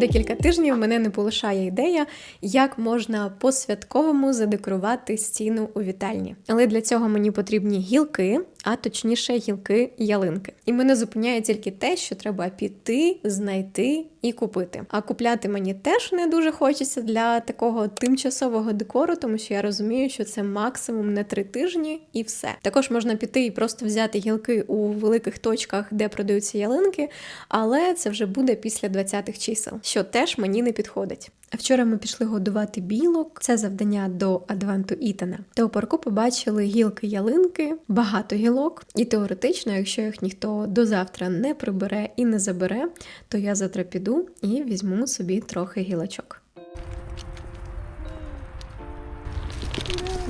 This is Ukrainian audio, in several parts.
декілька тижнів мене не полишає ідея, як можна по-святковому задекорувати стіну у вітальні. Але для цього мені потрібні гілки, а точніше гілки ялинки. І мене зупиняє тільки те, що треба піти, знайти і купити. А купляти мені теж не дуже хочеться для такого тимчасового декору, тому що я розумію, що це максимум на три тижні і все. Також можна піти і просто взяти гілки у великих точках, де продаються ялинки, але це вже буде після 20-х чисел, що теж мені не підходить. А вчора ми пішли годувати білок. Це завдання до адванту Ітана. Та у парку побачили гілки ялинки, багато гілок. І теоретично, якщо їх ніхто до завтра не прибере і не забере, то я завтра піду і візьму собі трохи гілочок.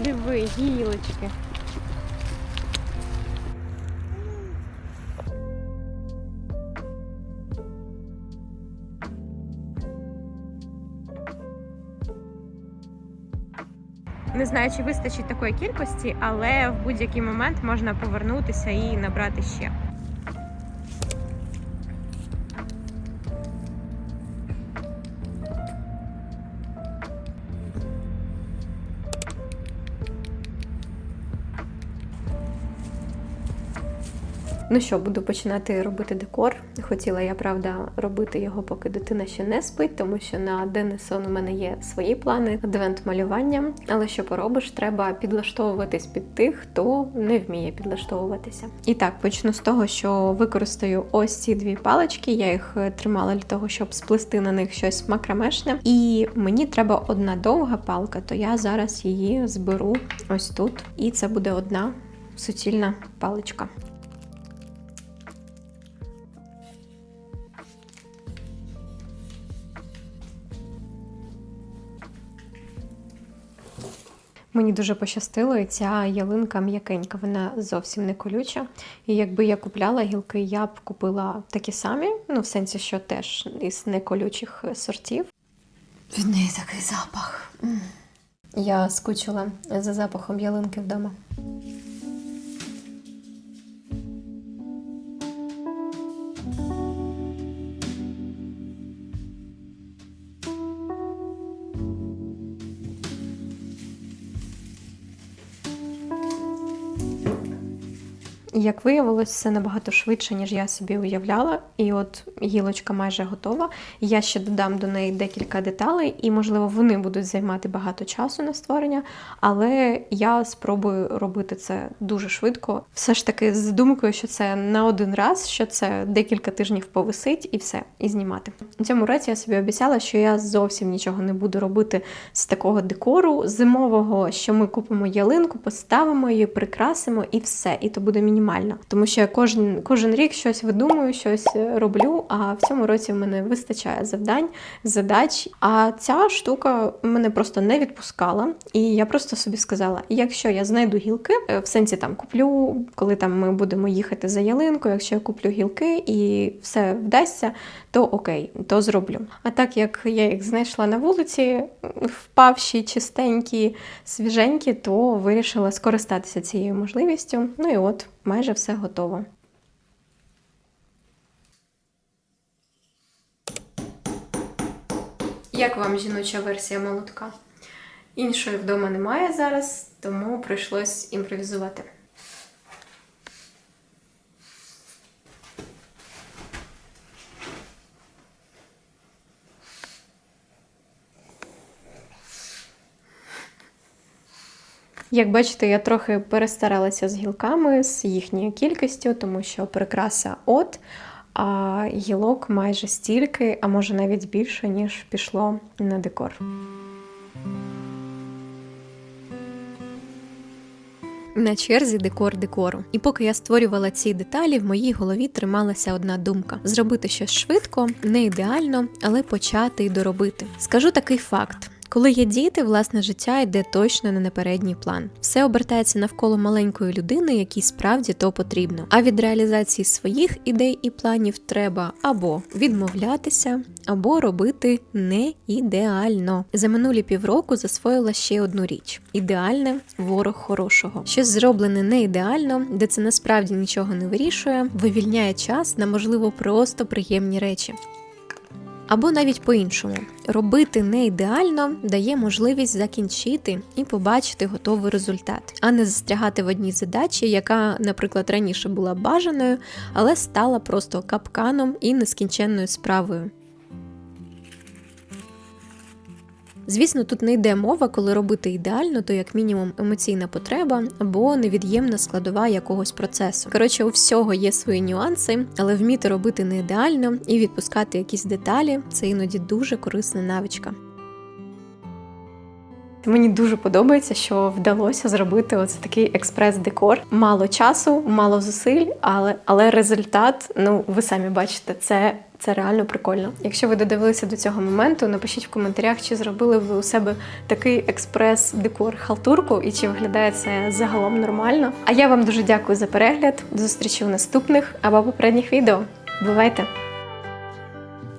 Диви, гілочки. Не знаю, чи вистачить такої кількості, але в будь-який момент можна повернутися і набрати ще. Ну що, буду починати робити декор. Хотіла я, правда, робити його, поки дитина ще не спить, тому що на Денесон у мене є свої плани адвент малювання. Але що поробиш, треба підлаштовуватись під тих, хто не вміє підлаштовуватися. І так, почну з того, що використаю ось ці дві палички. Я їх е, тримала для того, щоб сплести на них щось макромешне. І мені треба одна довга палка, то я зараз її зберу ось тут. І це буде одна суцільна паличка. Мені дуже пощастило, і ця ялинка м'якенька, вона зовсім не колюча. І якби я купляла гілки, я б купила такі самі, ну в сенсі, що теж із неколючих сортів. Від неї такий запах. Я скучила за запахом ялинки вдома. Як виявилось, все набагато швидше, ніж я собі уявляла. І от гілочка майже готова. Я ще додам до неї декілька деталей, і, можливо, вони будуть займати багато часу на створення, але я спробую робити це дуже швидко. Все ж таки, з думкою, що це на один раз, що це декілька тижнів повисить і все, і знімати. У цьому році я собі обіцяла, що я зовсім нічого не буду робити з такого декору зимового, що ми купимо ялинку, поставимо її, прикрасимо і все. І то буде мінімально. Тому що я кожен, кожен рік щось видумую, щось е, роблю. А в цьому році в мене вистачає завдань, задач. А ця штука мене просто не відпускала. І я просто собі сказала: якщо я знайду гілки, е, в сенсі там куплю, коли там ми будемо їхати за ялинкою, якщо я куплю гілки і все вдасться, то окей, то зроблю. А так як я їх знайшла на вулиці, впавші, чистенькі, свіженькі, то вирішила скористатися цією можливістю. Ну і от майже все готово. Як вам жіноча версія молотка? Іншої вдома немає зараз, тому прийшлось імпровізувати. Як бачите, я трохи перестаралася з гілками, з їхньою кількістю, тому що прикраса от, а гілок майже стільки, а може навіть більше, ніж пішло на декор. На черзі декор декору. І поки я створювала ці деталі, в моїй голові трималася одна думка: зробити щось швидко, не ідеально, але почати і доробити. Скажу такий факт. Коли є діти, власне життя йде точно не на передній план. Все обертається навколо маленької людини, якій справді то потрібно. А від реалізації своїх ідей і планів треба або відмовлятися, або робити не ідеально. За минулі півроку засвоїла ще одну річ: ідеальне ворог хорошого. Щось зроблене не ідеально, де це насправді нічого не вирішує, вивільняє час на можливо просто приємні речі. Або навіть по-іншому, робити не ідеально дає можливість закінчити і побачити готовий результат, а не застрягати в одній задачі, яка, наприклад, раніше була бажаною, але стала просто капканом і нескінченною справою. Звісно, тут не йде мова, коли робити ідеально, то як мінімум емоційна потреба або невід'ємна складова якогось процесу. Коротше, у всього є свої нюанси, але вміти робити не ідеально і відпускати якісь деталі це іноді дуже корисна навичка. Мені дуже подобається, що вдалося зробити оце такий експрес-декор. Мало часу, мало зусиль, але, але результат, ну ви самі бачите, це, це реально прикольно. Якщо ви додивилися до цього моменту, напишіть в коментарях, чи зробили ви у себе такий експрес-декор халтурку і чи виглядає це загалом нормально. А я вам дуже дякую за перегляд. Зустрічі у наступних або попередніх відео. Бувайте!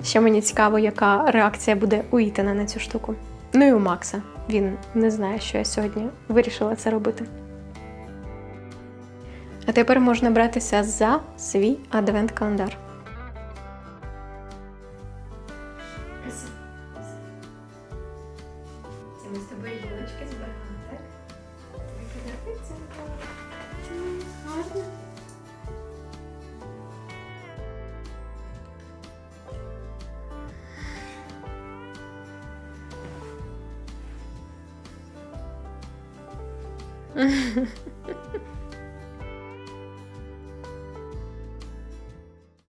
Ще мені цікаво, яка реакція буде у Ітана на цю штуку. Ну і у Макса. Він не знає, що я сьогодні вирішила це робити. А тепер можна братися за свій адвент-календар. Ми з тобою гілочки зберегали, так? Гарно.